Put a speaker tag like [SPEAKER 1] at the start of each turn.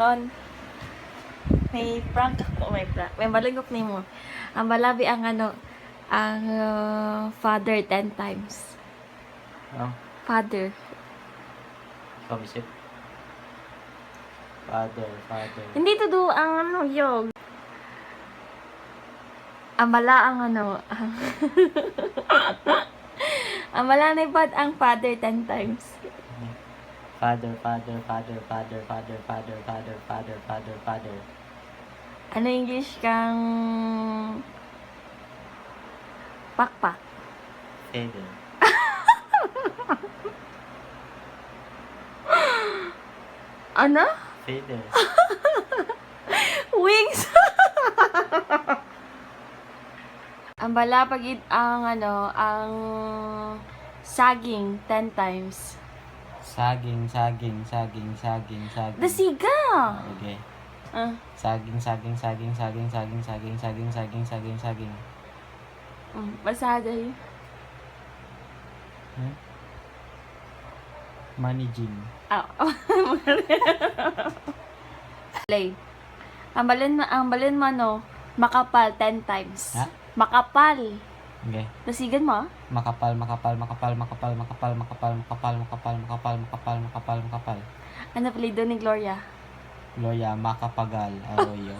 [SPEAKER 1] Ron, may prank ako, may prank. May malagok ni mo. Ang balabi ang ano, ang uh, father 10 times.
[SPEAKER 2] Oh,
[SPEAKER 1] Father.
[SPEAKER 2] komisip. Father, father.
[SPEAKER 1] Hindi to do ang ano, yog. Ang bala ang ano, ang, ang bala na ipad ang father 10 times.
[SPEAKER 2] Father, father, father, father, father, father, father, father, father, father.
[SPEAKER 1] Ano English kang pakpak?
[SPEAKER 2] Father.
[SPEAKER 1] Ano?
[SPEAKER 2] Father.
[SPEAKER 1] Wings! ang bala pag ang ano, ang saging 10 times.
[SPEAKER 2] Saging, saging, saging, saging, saging.
[SPEAKER 1] Dasiga!
[SPEAKER 2] Okay.
[SPEAKER 1] Ah,
[SPEAKER 2] Saging, saging, saging, saging, saging, saging, saging, saging, saging, saging.
[SPEAKER 1] um, basada yun.
[SPEAKER 2] Hmm? Managing.
[SPEAKER 1] Ah, Play. Ang balin mo, ano, makapal 10 times.
[SPEAKER 2] Ha?
[SPEAKER 1] Makapal.
[SPEAKER 2] Okay.
[SPEAKER 1] Dasigan mo ah.
[SPEAKER 2] Makapal, makapal, makapal, makapal, makapal, makapal, makapal, makapal, makapal, makapal, makapal, makapal.
[SPEAKER 1] Ano pala ni Gloria?
[SPEAKER 2] Gloria, makapagal. Arroyo.